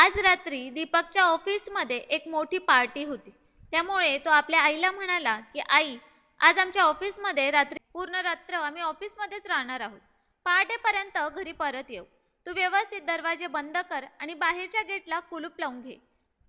आज रात्री दीपकच्या ऑफिसमध्ये एक मोठी पार्टी होती. त्यामुळे तो आपल्या आईला म्हणाला की आई आज आमच्या ऑफिसमध्ये रात्री पूर्ण रात्र आम्ही ऑफिसमध्येच राहणार आहोत. पहाटेपर्यंत घरी परत येऊ. तू व्यवस्थित दरवाजे बंद कर आणि बाहेरच्या गेटला कुलूप लावून घे.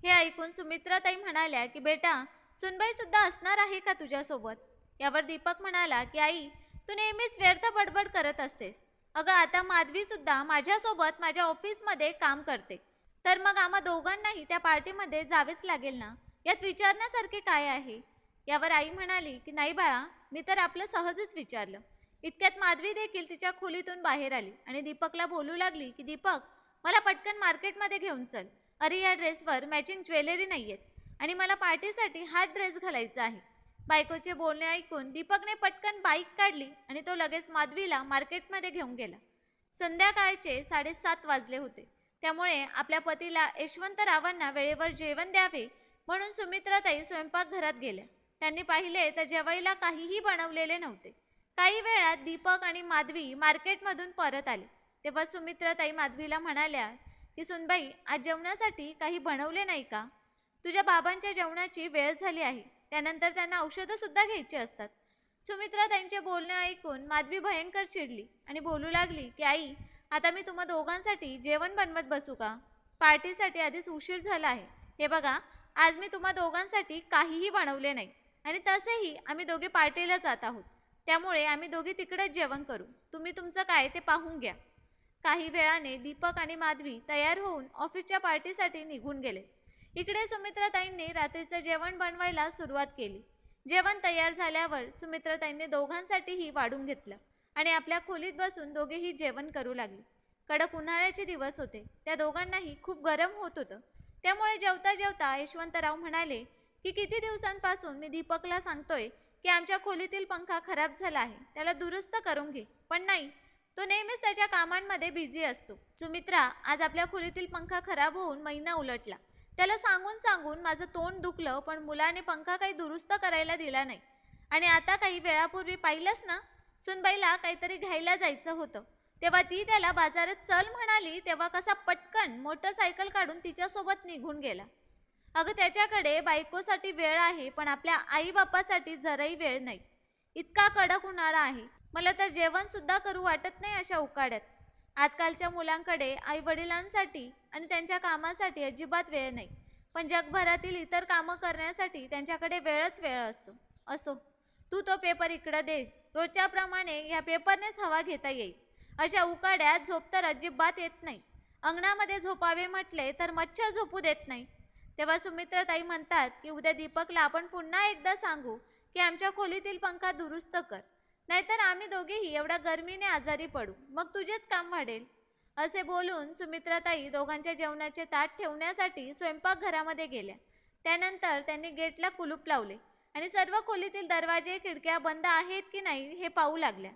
हे ऐकून सुमित्राताई म्हणाल्या की बेटा सुनबाई सुद्धा असणार आहे का तुझ्यासोबत? यावर दीपक म्हणाला की आई तू नेहमीच व्यर्थ बडबड करत असतेस. अगं आता माधवीसुद्धा माझ्यासोबत माझ्या ऑफिसमध्ये काम करते. तर मग आम्हा दोघांनाही त्या पार्टीमध्ये जावेच लागेल ना? यात विचारण्यासारखे काय आहे? यावर आई म्हणाली की नाही बाळा मी तर आपलं सहजच विचारलं. इतक्यात माधवी देखील तिच्या खोलीतून बाहेर आली आणि दीपकला बोलू लागली की दीपक मला पटकन मार्केटमध्ये घेऊन चल. अरे या ड्रेसवर मॅचिंग ज्वेलरी नाही आहेत आणि मला पार्टीसाठी हा ड्रेस घालायचा आहे. बायकोचे बोलणे ऐकून दीपकने पटकन बाईक काढली आणि तो लगेच माधवीला मार्केटमध्ये घेऊन गेला. संध्याकाळचे साडेसात वाजले होते. त्यामुळे आपल्या पतीला यशवंतरावांना वेळेवर जेवण द्यावे म्हणून सुमित्राताई स्वयंपाकघरात गेल्या. त्यांनी पाहिले तर जेवायला काहीही बनवलेले नव्हते. काही वेळात दीपक आणि माधवी मार्केटमधून परत आले. तेव्हा सुमित्राताई माधवीला म्हणाल्या की सुनबाई आज जेवणासाठी काही बनवले नाही का? तुझ्या बाबांच्या जेवणाची वेळ झाली आहे. त्यानंतर त्यांना औषधंसुद्धा घ्यायची असतात. सुमित्रा त्यांचे बोलणे ऐकून माधवी भयंकर चिडली आणि बोलू लागली की आई आता मी तुम्हा दोघांसाठी जेवण बनवत बसू का? पार्टीसाठी आधीच उशीर झाला आहे. हे बघा आज मी तुम्हा दोघांसाठी काहीही बनवले नाही आणि तसेही आम्ही दोघे पार्टीला जात आहोत. त्यामुळे आम्ही दोघे तिकडेच जेवण करू. तुम्ही तुमचं काय ते पाहून घ्या. काही वेळाने दीपक आणि माधवी तयार होऊन ऑफिसच्या पार्टीसाठी निघून गेले. इकडे सुमित्राताईंनी रात्रीचं जेवण बनवायला सुरुवात केली. जेवण तयार झाल्यावर सुमित्राताईंनी दोघांसाठीही वाढून घेतलं. आणि आपल्या खोलीत बसून दोघेही जेवण करू लागले. कडक उन्हाळ्याचे दिवस होते. त्या दोघांनाही खूप गरम होत होतं. त्यामुळे जेवता जेवता यशवंतराव म्हणाले की किती दिवसांपासून मी दीपकला सांगतोय की आमच्या खोलीतील पंखा खराब झाला आहे. त्याला दुरुस्त करून घे. पण नाही. तो नेहमीच त्याच्या कामांमध्ये बिझी असतो. सुमित्रा आज आपल्या खोलीतील पंखा खराब होऊन महिना उलटला. त्याला सांगून सांगून माझं तोंड दुखलं पण मुलाने पंखा काही दुरुस्त करायला दिला नाही. आणि आता काही वेळापूर्वी पाहिलंच ना? सुनबाईला काहीतरी घ्यायला जायचं होतं. तेव्हा ती त्याला बाजारात चल म्हणाली तेव्हा कसा पटकन मोटरसायकल काढून तिच्यासोबत निघून गेला. अगं त्याच्याकडे बायकोसाठी वेळ आहे पण आपल्या आईबापासाठी जराही वेळ नाही. इतका कडक उन्हाळा आहे. मला तर जेवणसुद्धा करू वाटत नाही अशा उकाड्यात. आजकालच्या मुलांकडे आई वडिलांसाठी आणि त्यांच्या कामासाठी अजिबात वेळ नाही. पण जगभरातील इतर कामं करण्यासाठी त्यांच्याकडे वेळच वेळ असतो. असो. तू तो पेपर इकडं दे. रोजच्याप्रमाणे ह्या पेपरनेच हवा घेता येईल. अशा उकाड्यात झोप तर अजिबात येत नाही. अंगणामध्ये झोपावे म्हटले तर मच्छर झोपू देत नाही. तेव्हा सुमित्राताई म्हणतात की उद्या दीपकला आपण पुन्हा एकदा सांगू की आमच्या खोलीतील पंखा दुरुस्त कर. नाहीतर आम्ही दोघेही एवढ्या गरमीने आजारी पडू. मग तुझेच काम वाढेल. असे बोलून सुमित्राताई दोघांच्या जेवणाचे ताट ठेवण्यासाठी स्वयंपाकघरामध्ये गेल्या. त्यानंतर त्यांनी गेटला कुलूप लावले. आणि सर्व खोलीतील दरवाजे खिडक्या बंद आहेत की नाही हे पाहू लागल्या.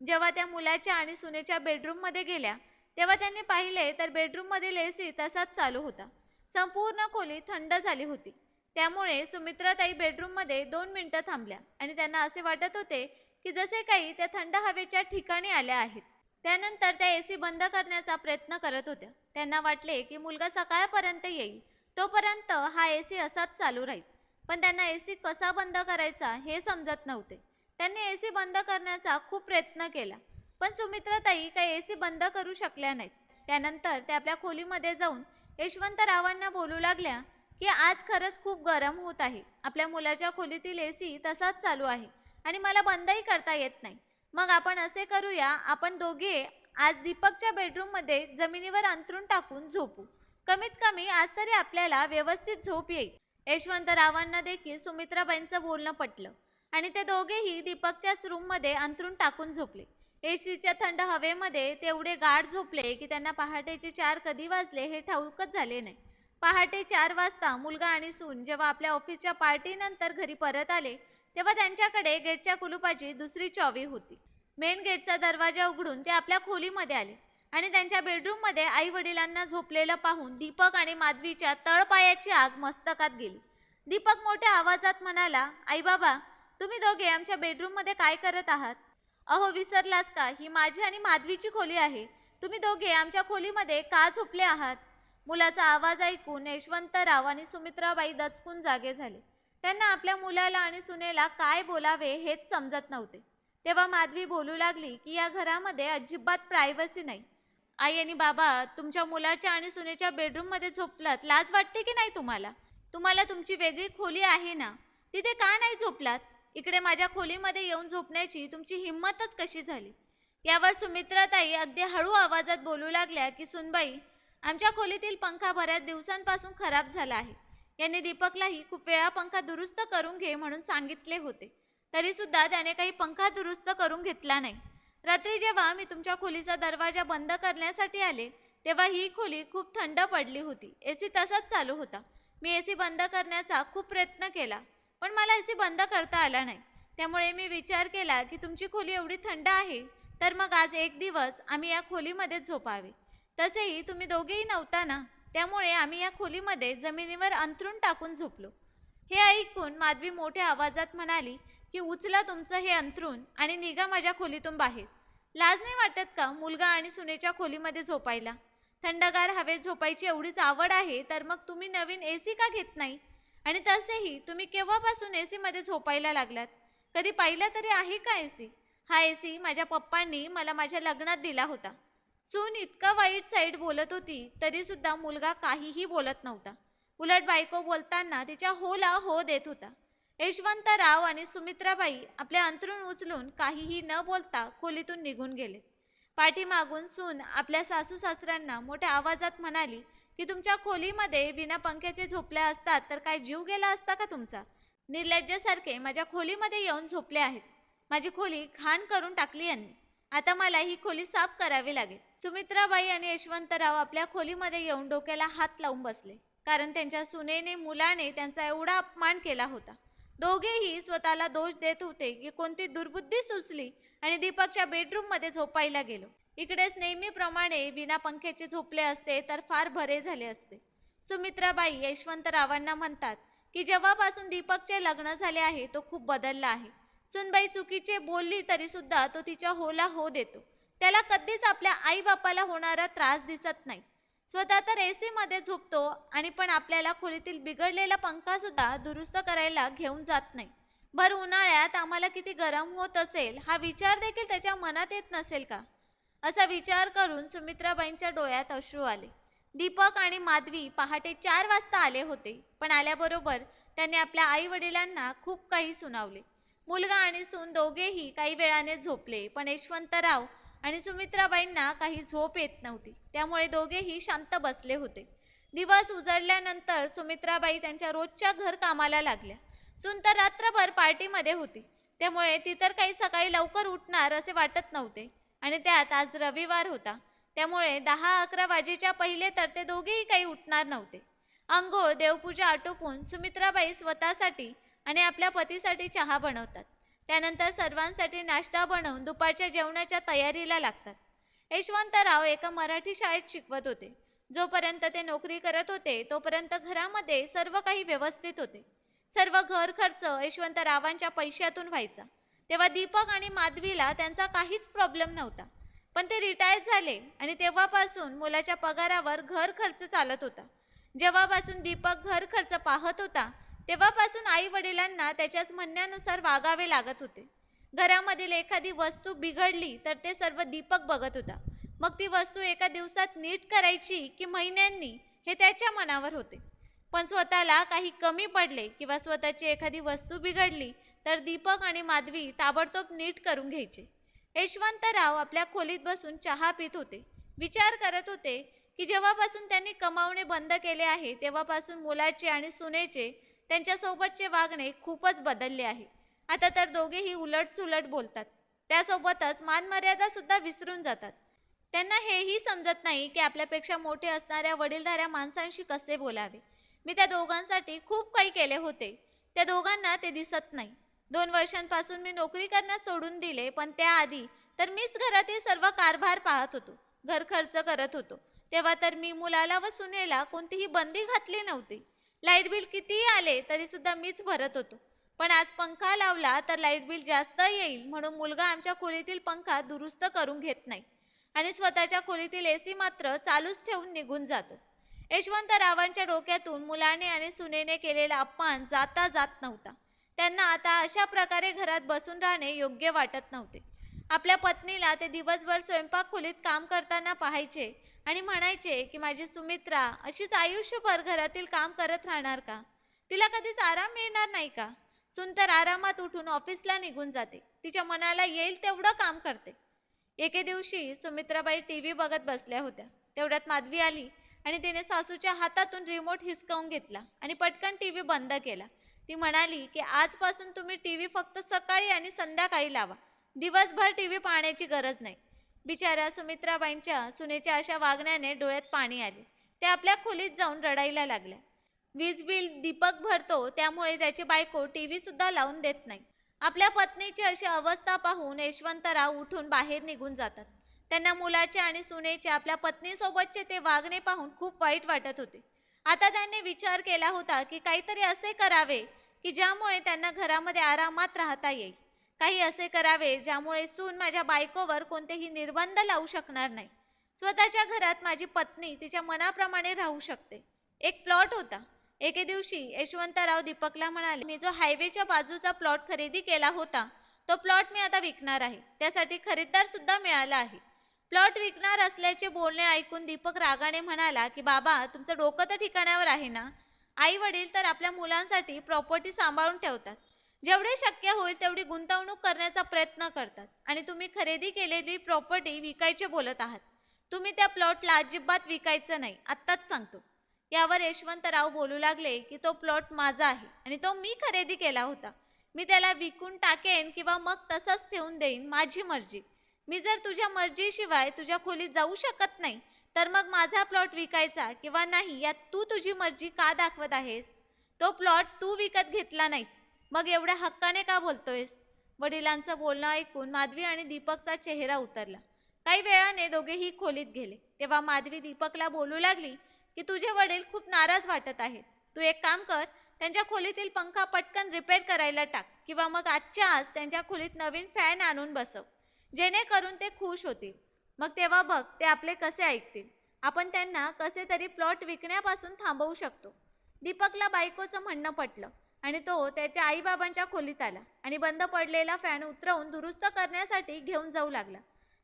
जेव्हा त्या मुलाच्या आणि सुनेच्या बेडरूममध्ये गेल्या तेव्हा त्यांनी पाहिले तर बेडरूममधील ए सी तसाच चालू होता. संपूर्ण खोली थंड झाली होती. त्यामुळे सुमित्राताई बेडरूममध्ये दोन मिनटं थांबल्या आणि त्यांना असे वाटत होते की जसे काही त्या थंड हवेच्या ठिकाणी आल्या आहेत. त्यानंतर त्या ए सी बंद करण्याचा प्रयत्न करत होत्या. त्यांना वाटले की मुलगा सकाळपर्यंत येईल तोपर्यंत हा ए सी असाच चालू राहील. पण त्यांना ए सी कसा बंद करायचा हे समजत नव्हते. त्यांनी ए सी बंद करण्याचा खूप प्रयत्न केला पण सुमित्राताई काही ए सी बंद करू शकल्या नाहीत. त्यानंतर त्या आपल्या खोलीमध्ये जाऊन यशवंतरावांना बोलू लागल्या की आज खरंच खूप गरम होत आहे. आपल्या मुलाच्या खोलीतील ए सी तसाच चालू आहे आणि मला बंदही करता येत नाही. मग आपण असे करूया आपण दोघे आज दीपकच्या बेडरूममध्ये जमिनीवर अंथरून टाकून झोपू. कमीत कमी आज तरी आपल्याला व्यवस्थित झोप येईल. यशवंतरावांना देखील सुमित्राबाईंचं बोलणं पटलं आणि ते दोघेही दीपकच्याच रूममध्ये अंथरून टाकून झोपले. एसीच्या थंड हवेमध्ये तेवढे गाढ झोपले की त्यांना पहाटेचे चार कधी वाजले हे ठाऊकच झाले नाही. पहाटे चार वाजता मुलगा आणि सून जेव्हा आपल्या ऑफिसच्या पार्टीनंतर घरी परत आले तेव्हा त्यांच्याकडे गेटच्या कुलुपाची दुसरी चावी होती. मेन गेटचा दरवाजा उघडून ते आपल्या खोलीमध्ये आले. आणि त्यांच्या बेडरूममध्ये आई वडिलांना झोपलेलं पाहून दीपक आणि माधवीच्या तळपायाची आग मस्तकात गेली. दीपक मोठ्या आवाजात म्हणाला आई बाबा तुम्ही दोघे आमच्या बेडरूममध्ये काय करत आहात? अहो विसरलास का? ही माझी आणि माधवीची खोली आहे. तुम्ही दोघे आमच्या खोलीमध्ये का झोपले आहात? मुलाचा आवाज ऐकून यशवंतराव आणि सुमित्राबाई दचकून जागे झाले. त्यांना आपल्या मुलाला आणि सुनेला काय बोलावे हेच समजत नव्हते. तेव्हा माधवी बोलू लागली की या घरामध्ये अजिबात प्रायव्हसी नाही. आई आणि बाबा तुमच्या मुलाच्या आणि सुनेच्या बेडरूममध्ये झोपलात. लाज वाटते की नाही तुम्हाला? तुम्हाला तुमची वेगळी खोली आहे ना? तिथे का नाही झोपलात? इकडे माझ्या खोलीमध्ये येऊन झोपण्याची तुमची हिंमतच कशी झाली? यावर सुमित्राताई अगदी हळू आवाजात बोलू लागल्या की सुनबाई आमच्या खोलीतील पंखा बऱ्याच दिवसांपासून खराब झाला आहे. यांनी दीपकलाही खूप वेळा पंखा दुरुस्त करून घे म्हणून सांगितले होते. तरीसुद्धा त्याने काही पंखा दुरुस्त करून घेतला नाही. रात्री जेव्हा मी तुमच्या खोलीचा दरवाजा बंद करण्यासाठी आले तेव्हा ही खोली खूप थंड पडली होती. ए सी तसाच चालू होता. मी ए सी बंद करण्याचा खूप प्रयत्न केला पण मला ए सी बंद करता आला नाही. त्यामुळे मी विचार केला की तुमची खोली एवढी थंड आहे तर मग आज एक दिवस आम्ही या खोलीमध्येच झोपावे. तसेही तुम्ही दोघेही नव्हता ना त्यामुळे आम्ही या खोलीमध्ये जमिनीवर अंथरूण टाकून झोपलो. हे ऐकून माधवी मोठ्या आवाजात म्हणाली की उचला तुमचं हे अंथरूण आणि निघा माझ्या खोलीतून बाहेर. लाज नाही वाटत का मुलगा आणि सुनेच्या खोलीमध्ये झोपायला? थंडगार हवेत झोपायची एवढीच आवड आहे तर मग तुम्ही नवीन ए सी का घेत नाही? आणि तसेही तुम्ही केव्हापासून ए सीमध्ये झोपायला लागलात? कधी पाहिला तरी आहे का ए सी हा ए सी माझ्या पप्पांनी मला माझ्या लग्नात दिला होता. सून इतका वाईट साईड बोलत होती तरीसुद्धा मुलगा काहीही बोलत नव्हता. उलट बायको बोलताना तिच्या होला हो देत होता. यशवंतराव आणि सुमित्राबाई आपले अंतरून उचलून काहीही न बोलता खोलीतून निघून गेले पाठीमागून सून आपल्या सासू सासऱ्यांना मोठ्या आवाजात म्हणाली की तुमच्या खोलीमध्ये विना पंख्याचे झोपल्या असतात तर काय जीव गेला असता का तुमचा? निर्लज्जसारखे माझ्या खोलीमध्ये येऊन झोपले आहेत. माझी खोली घाण करून टाकली यांनी. आता मला ही खोली साफ करावी लागेल. सुमित्राबाई आणि यशवंतराव आपल्या खोलीमध्ये येऊन डोक्याला हात लावून बसले कारण त्यांच्या सुनेने मुलाने त्यांचा एवढा अपमान केला होता. दोघेही स्वतःला दोष देत होते की कोणती दुर्बुद्धी सुचली आणि दीपकच्या बेडरूममध्ये झोपायला गेलो. इकडेच नेहमीप्रमाणे विना पंख्याचे झोपले असते तर फार बरे झाले असते. सुमित्राबाई यशवंतरावांना म्हणतात की जेव्हापासून दीपकचे लग्न झाले आहे तो खूप बदलला आहे. सुनबाई चुकीचे बोलली तरी सुद्धा तो तिच्या होला हो देतो. त्याला कधीच आपल्या आईबापाला होणारा त्रास दिसत नाही. स्वतः तर ए सीमध्ये झोपतो आणि पण आपल्याला खोलीतील बिघडलेला पंखा सुद्धा दुरुस्त करायला घेऊन जात नाही. भर उन्हाळ्यात आम्हाला किती गरम होत असेल हा विचार देखील त्याच्या मनात येत नसेल का? असा विचार करून सुमित्राबाईंच्या डोळ्यात अश्रू आले. दीपक आणि माधवी पहाटे चार वाजता आले होते पण आल्याबरोबर त्यांनी आपल्या आई वडिलांना खूप काही सुनावले. मुलगा आणि सून दोघेही काही वेळाने झोपले पण यशवंतराव आणि सुमित्राबाईंना काही झोप येत नव्हती. त्यामुळे दोघेही शांत बसले होते. दिवस उजळल्यानंतर सुमित्राबाई त्यांच्या रोजच्या घर कामाला लागल्या. सुन तर रात्रभर पार्टीमध्ये होती. त्यामुळे ती तर काही सकाळी लवकर उठणार असे वाटत नव्हते. आणि त्यात आज रविवार होता. त्यामुळे दहा अकरा वाजेच्या पहिले तर ते दोघेही काही उठणार नव्हते. अंघोळ देवपूजा आटोपून सुमित्राबाई स्वतःसाठी आणि आपल्या पतीसाठी चहा बनवतात. त्यानंतर सर्वांसाठी नाश्ता बनवून दुपारच्या जेवणाच्या तयारीला लागतात. यशवंतराव एका मराठी शाळेत शिकवत होते. जोपर्यंत ते नोकरी करत होते तोपर्यंत घरामध्ये सर्व काही व्यवस्थित होते. सर्व घर खर्च यशवंतरावांच्या पैशातून व्हायचा. तेव्हा दीपक आणि माधवीला त्यांचा काहीच प्रॉब्लेम नव्हता. पण ते रिटायर झाले आणि तेव्हापासून मुलाच्या पगारावर घर खर्च चालत होता. जेव्हापासून दीपक घर खर्च पाहत होता तेव्हापासून आई वडिलांना त्याच्याच म्हणण्यानुसार वागावे लागत होते. घरामधील एखादी वस्तू बिघडली तर ते सर्व दीपक बघत होता. मग ती वस्तू एका दिवसात नीट करायची की महिन्यांनी हे त्याच्या मनावर होते. पण स्वतःला काही कमी पडले किंवा स्वतःची एखादी वस्तू बिघडली तर दीपक आणि माधवी ताबडतोब नीट करून घ्यायचे. यशवंतराव आपल्या खोलीत बसून चहा पित होते. विचार करत होते की जेव्हापासून त्यांनी कमावणे बंद केले आहे तेव्हापासून मुलाचे आणि सुनेचे त्यांच्यासोबतचे वागणे खूपच बदलले आहे. आता तर दोघेही उलटसुलट बोलतात. त्यासोबतच मानमर्यादा सुद्धा विसरून जातात. त्यांना हेही समजत नाही की आपल्यापेक्षा मोठे असणाऱ्या वडीलधाऱ्या माणसांशी कसे बोलावे. मी त्या दोघांसाठी खूप काही केले होते. त्या दोघांना ते दिसत नाही. दोन वर्षांपासून मी नोकरी करण्यास सोडून दिले पण त्याआधी तर मीच घरातील सर्व कारभार पाहत होतो. घर खर्च करत होतो. तेव्हा तर मी मुलाला व सुनेला कोणतीही बंदी घातली नव्हती. लाइट बिल कितीही आले तरी सुद्धा मीच भरत होतो. पण आज पंखा लावला तर लाइट बिल जास्त येईल म्हणून मुलगा आमच्या खोलीतील पंखा दुरुस्त करून घेत नाही. आणि स्वतःच्या खोलीतील ए सी मात्र चालूच ठेवून निघून जातो. यशवंतरावांच्या डोक्यातून मुलाने आणि सुनेने केलेला अपमान जाता जात नव्हता. त्यांना आता अशा प्रकारे घरात बसून राहणे योग्य वाटत नव्हते. आपल्या पत्नीला ते दिवसभर स्वयंपाक खोलीत काम करताना पाहायचे आणि म्हणायचे की माझी सुमित्रा अशीच आयुष्यभर घरातील काम करत राहणार का? तिला कधीच आराम मिळणार नाही का? सुंदर आरामात उठून ऑफिसला निघून जाते. तिच्या मनाला येईल तेवढं काम करते. एके दिवशी सुमित्राबाई टी व्ही बघत बसल्या होत्या. तेवढ्यात माधवी आली आणि तिने सासूच्या हातातून रिमोट हिसकावून घेतला आणि पटकन टी व्ही बंद केला. ती म्हणाली की आजपासून तुम्ही टी व्ही फक्त सकाळी आणि संध्याकाळी लावा. दिवसभर टी व्ही पाहण्याची गरज नाही. बिचाऱ्या सुमित्राबाईंच्या सुनेच्या अशा वागण्याने डोळ्यात पाणी आले. ते आपल्या खोलीत जाऊन रडायला लागल्या. वीज बिल दीपक भरतो त्यामुळे त्याची बायको टी व्ही सुद्धा लावून देत नाही. आपल्या पत्नीची अशी अवस्था पाहून यशवंतराव उठून बाहेर निघून जातात. त्यांना मुलाचे आणि सुनेचे आपल्या पत्नीसोबतचे ते वागणे पाहून खूप वाईट वाटत होते. आता त्यांनी विचार केला होता की काहीतरी असे करावे की ज्यामुळे त्यांना घरामध्ये आरामात राहता येईल. काही असे करावे ज्यामुळे सून माझ्या बायकोवर कोणतेही निर्बंध लावू शकणार नाही. स्वतःच्या घरात माझी पत्नी तिच्या मनाप्रमाणे राहू शकते. एक प्लॉट होता. एके दिवशी यशवंतराव दीपकला म्हणाले मी जो हायवेच्या बाजूचा प्लॉट खरेदी केला होता तो प्लॉट मी आता विकणार आहे. त्यासाठी खरीददार सुद्धा मिळाला आहे. प्लॉट विकणार असल्याचे बोलणे ऐकून दीपक रागाने म्हणाला की बाबा तुमचं डोकं तर ठिकाणावर आहे ना? आई वडील तर आपल्या मुलांसाठी प्रॉपर्टी सांभाळून ठेवतात. जेवढे शक्य होईल तेवढी गुंतवणूक करण्याचा प्रयत्न करतात. आणि तुम्ही खरेदी केलेली प्रॉपर्टी विकायचे बोलत आहात. तुम्ही त्या प्लॉटला अजिबात विकायचं नाही आत्ताच सांगतो. यावर यशवंतराव बोलू लागले की तो प्लॉट माझा आहे आणि तो मी खरेदी केला होता. मी त्याला विकून टाकेन किंवा मग तसंच ठेवून देईन माझी मर्जी. मी जर तुझ्या मर्जीशिवाय तुझ्या खोलीत जाऊ शकत नाही तर मग माझा प्लॉट विकायचा किंवा नाही यात तू तुझी मर्जी का दाखवत आहेस? तो प्लॉट तू विकत घेतला नाहीस. मग एवढ्या हक्काने का बोलतोयस? वडिलांचं बोलणं ऐकून माधवी आणि दीपकचा चेहरा उतरला. काही वेळाने दोघेही खोलीत गेले. तेव्हा माधवी दीपकला बोलू लागली की तुझे वडील खूप नाराज वाटत आहेत. तू एक काम कर त्यांच्या खोलीतील पंखा पटकन रिपेअर करायला टाक किंवा मग आजच्या आज त्यांच्या खोलीत नवीन फॅन आणून बसव. जेणेकरून ते खुश होतील. मग तेव्हा बघ ते आपले कसे ऐकतील. आपण त्यांना कसे तरी प्लॉट विकण्यापासून थांबवू शकतो. दीपकला बायकोचं म्हणणं पटलं. आणि तो त्याच्या आईबाबांच्या खोलीत आला आणि बंद पडलेला फॅन उतरवून दुरुस्त करण्यासाठी घेऊन जाऊ लागला.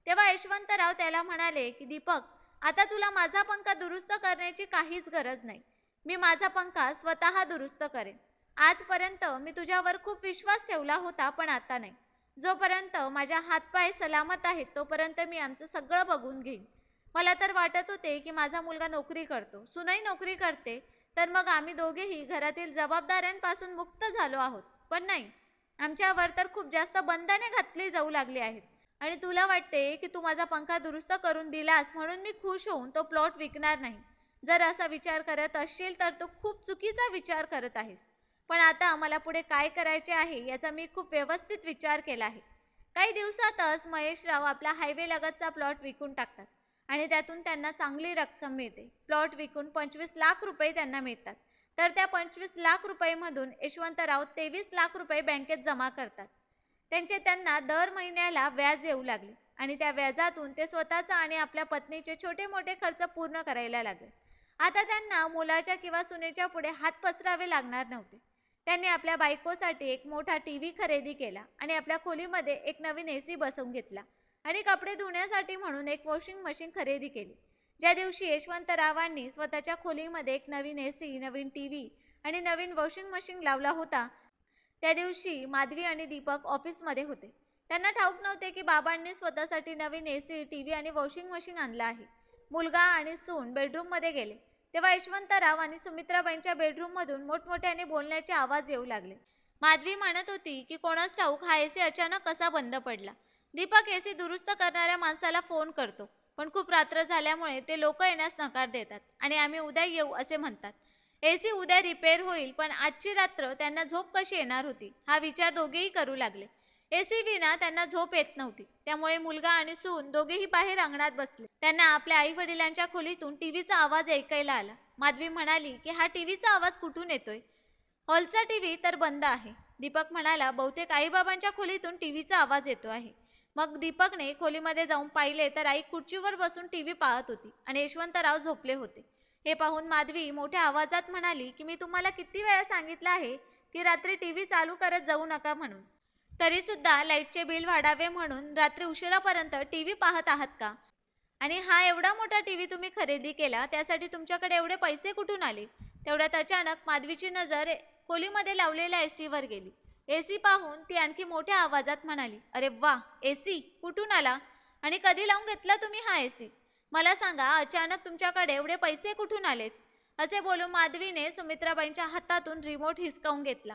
तेव्हा यशवंतराव त्याला म्हणाले की दीपक आता तुला माझा पंखा दुरुस्त करण्याची काहीच गरज नाही. मी माझा पंखा स्वतः दुरुस्त करेन. आजपर्यंत मी तुझ्यावर खूप विश्वास ठेवला होता पण आता नाही. जोपर्यंत माझ्या हातपाय सलामत आहेत तोपर्यंत मी आमचं सगळं बघून घेईन. मला तर वाटत होते की माझा मुलगा नोकरी करतो. सुनही नोकरी करते तर मग आम्ही दोघेही घरातील जबाबदाऱ्यांपासून मुक्त झालो आहोत. पण नाही आमच्यावर तर खूप जास्त बंधने घातली जाऊ लागली आहेत. आणि तुला वाटते की तू माझा पंखा दुरुस्त करून दिलास म्हणून मी खुश होऊन तो प्लॉट विकणार नाही. जर असा विचार करत असशील तर तू खूप चुकीचा विचार करत आहेस. पण आता मला पुढे काय करायचे आहे याचा मी खूप व्यवस्थित विचार केला आहे. काही दिवसातच महेशराव आपला हायवे लगतचा प्लॉट विकून टाकतात. आणि त्यातून त्यांना चांगली रक्कम मिळते. प्लॉट विकून पंचवीस लाख रुपये त्यांना मिळतात. तर त्या पंचवीस लाख रुपयेमधून यशवंतराव तेवीस लाख रुपये बँकेत जमा करतात. त्यांचे त्यांना दर महिन्याला व्याज येऊ लागले आणि त्या व्याजातून ते स्वतःचा आणि आपल्या पत्नीचे छोटे मोठे खर्च पूर्ण करायला लागले. आता त्यांना मुलाच्या किंवा सुनेच्या पुढे हात पसरावे लागणार नव्हते. त्यांनी आपल्या बायकोसाठी एक मोठा टी व्ही खरेदी केला आणि आपल्या खोलीमध्ये एक नवीन ए सी बसवून घेतला. आणि कपडे धुण्यासाठी म्हणून एक वॉशिंग मशीन खरेदी केली. ज्या दिवशी यशवंतरावांनी स्वतःच्या खोलीमध्ये एक नवीन ए सी नवीन टी व्ही आणि नवीन वॉशिंग मशीन लावला होता त्या दिवशी माधवी आणि दीपक ऑफिसमध्ये होते. त्यांना ठाऊक नव्हते की बाबांनी स्वतःसाठी नवीन ए सी टी व्ही आणि वॉशिंग मशीन आणलं आहे. मुलगा आणि सून बेडरूममध्ये गेले. तेव्हा यशवंतराव आणि सुमित्राबाईंच्या बेडरूममधून मोठमोठ्याने बोलण्याचे आवाज येऊ लागले. माधवी म्हणत होती की कोणास ठाऊक हा ए सी अचानक कसा बंद पडला? दीपक ए सी दुरुस्त करणाऱ्या माणसाला फोन करतो. पण खूप रात्र झाल्यामुळे ते लोक येण्यास नकार देतात आणि आम्ही उद्या येऊ असे म्हणतात. ए सी उद्या रिपेअर होईल पण आजची रात्र त्यांना झोप कशी येणार होती? हा विचार दोघेही करू लागले. ए सी विना त्यांना झोप येत नव्हती. त्यामुळे मुलगा आणि सून दोघेही बाहेर अंगणात बसले. त्यांना आपल्या आई वडिलांच्या खोलीतून टीव्हीचा आवाज ऐकायला आला. माधवी म्हणाली की हा टीव्हीचा आवाज कुठून येतोय? हॉलचा टीव्ही तर बंद आहे. दीपक म्हणाला बहुतेक आईबाबांच्या खोलीतून टीव्हीचा आवाज येतो आहे. मग दीपकने खोलीमध्ये जाऊन पाहिले तर आई खुर्चीवर बसून टी व्ही पाहत होती आणि यशवंतराव झोपले होते. हे पाहून माधवी मोठ्या आवाजात म्हणाली की मी तुम्हाला किती वेळा सांगितलं आहे की रात्री टी व्ही चालू करत जाऊ नका म्हणून. तरीसुद्धा लाईटचे बिल वाढावे म्हणून रात्री उशिरापर्यंत टी व्ही पाहत आहात का? आणि हा एवढा मोठा टी व्ही तुम्ही खरेदी केला त्यासाठी तुमच्याकडे एवढे पैसे कुठून आले? तेवढ्यात अचानक माधवीची नजर खोलीमध्ये लावलेल्या ए सीवर गेली. ए सी पाहून ती आणखी मोठ्या आवाजात म्हणाली अरे वा ए सी कुठून आला? आणि कधी लावून घेतला तुम्ही हा ए सी मला सांगा अचानक तुमच्याकडे एवढे पैसे कुठून आलेत? असे बोलून माधवीने सुमित्राबाईंच्या हातातून रिमोट हिसकावून घेतला.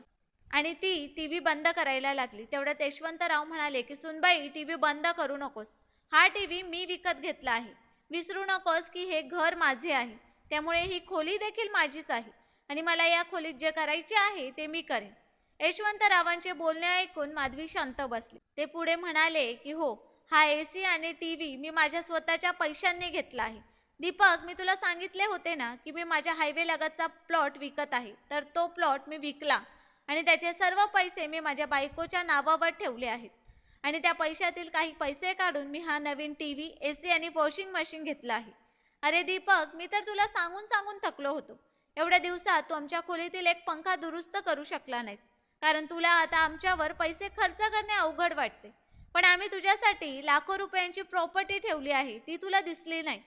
आणि ती टी व्ही बंद करायला लागली. तेवढ्यात यशवंतराव म्हणाले की सुनबाई टी व्ही बंद करू नकोस. हा टी व्ही मी विकत घेतला आहे. विसरू नकोस की हे घर माझे आहे. त्यामुळे ही खोली देखील माझीच आहे. आणि मला या खोलीत जे करायचे आहे ते मी करेन. यशवंतरावांचे बोलणे ऐकून माधवी शांत बसली. ते पुढे म्हणाले की हो हा ए सी आणि टी व्ही मी माझ्या स्वतःच्या पैशांनी घेतला आहे. दीपक मी तुला सांगितले होते ना की मी माझ्या हायवे लगतचा प्लॉट विकत आहे. तर तो प्लॉट मी विकला आणि त्याचे सर्व पैसे मी माझ्या बायकोच्या नावावर ठेवले आहेत. आणि त्या पैशातील काही पैसे काढून मी हा नवीन टी व्ही ए सी आणि वॉशिंग मशीन घेतला आहे. अरे दीपक मी तर तुला सांगून सांगून थकलो होतो. एवढ्या दिवसात तू आमच्या खोलीतील एक पंखा दुरुस्त करू शकला नाहीस. कारण तुला आता आमच्यावर पैसे खर्च करणे अवघड वाटते. पण आम्ही तुझ्यासाठी लाखो रुपयांची प्रॉपर्टी ठेवली आहे ती तुला दिसली नाही.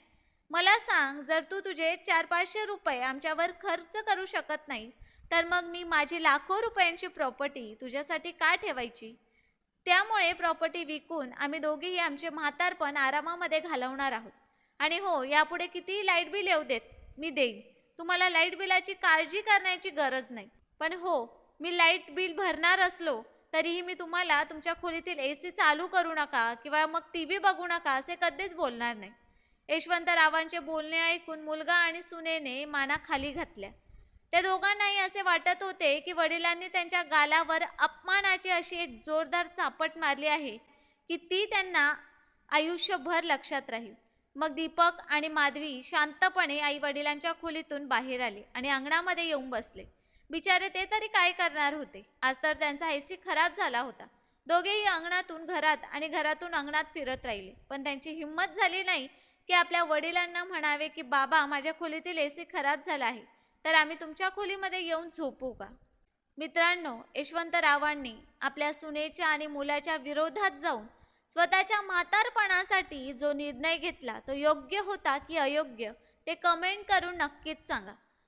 मला सांग जर तू तुझे चार पाचशे रुपये आमच्यावर खर्च करू शकत नाही तर मग मी माझी लाखो रुपयांची प्रॉपर्टी तुझ्यासाठी का ठेवायची? त्यामुळे प्रॉपर्टी विकून आम्ही दोघेही आमचे म्हातारपण आरामामध्ये घालवणार आहोत. आणि हो यापुढे कितीही लाइट बिल येऊ देत मी देईन. तुम्हाला लाइट बिलाची काळजी करण्याची गरज नाही. पण हो मी लाइट बिल भरणार असलो तरीही मी तुम्हाला तुमच्या खोलीतील ए सी चालू करू नका किंवा मग टी व्ही बघू नका असे कधीच बोलणार नाही. यशवंतरावांचे बोलणे ऐकून मुलगा आणि सुनेने माना खाली घातल्या. त्या दोघांनाही असे वाटत होते की वडिलांनी त्यांच्या गालावर अपमानाची अशी एक जोरदार चापट मारली आहे की ती त्यांना आयुष्यभर लक्षात राहील. मग दीपक आणि माधवी शांतपणे आई वडिलांच्या खोलीतून बाहेर आले आणि अंगणामध्ये येऊन बसले. बिचारे ते तरी काय करणार होते? आज तर त्यांचा एसी खराब झाला होता. दोघेही अंगणातून घरात आणि घरातून अंगणात फिरत राहिले. पण त्यांची हिंमत झाली नाही की आपल्या वडिलांना म्हणावे की बाबा माझ्या खोलीतील एसी खराब झाला आहे. तर आम्ही तुमच्या खोलीमध्ये येऊन झोपू का? मित्रांनो यशवंतरावांनी आपल्या सुनेच्या आणि मुलाच्या विरोधात जाऊन स्वतःच्या म्हातारपणासाठी जो निर्णय घेतला तो योग्य होता की अयोग्य ते कमेंट करून नक्कीच सांगा.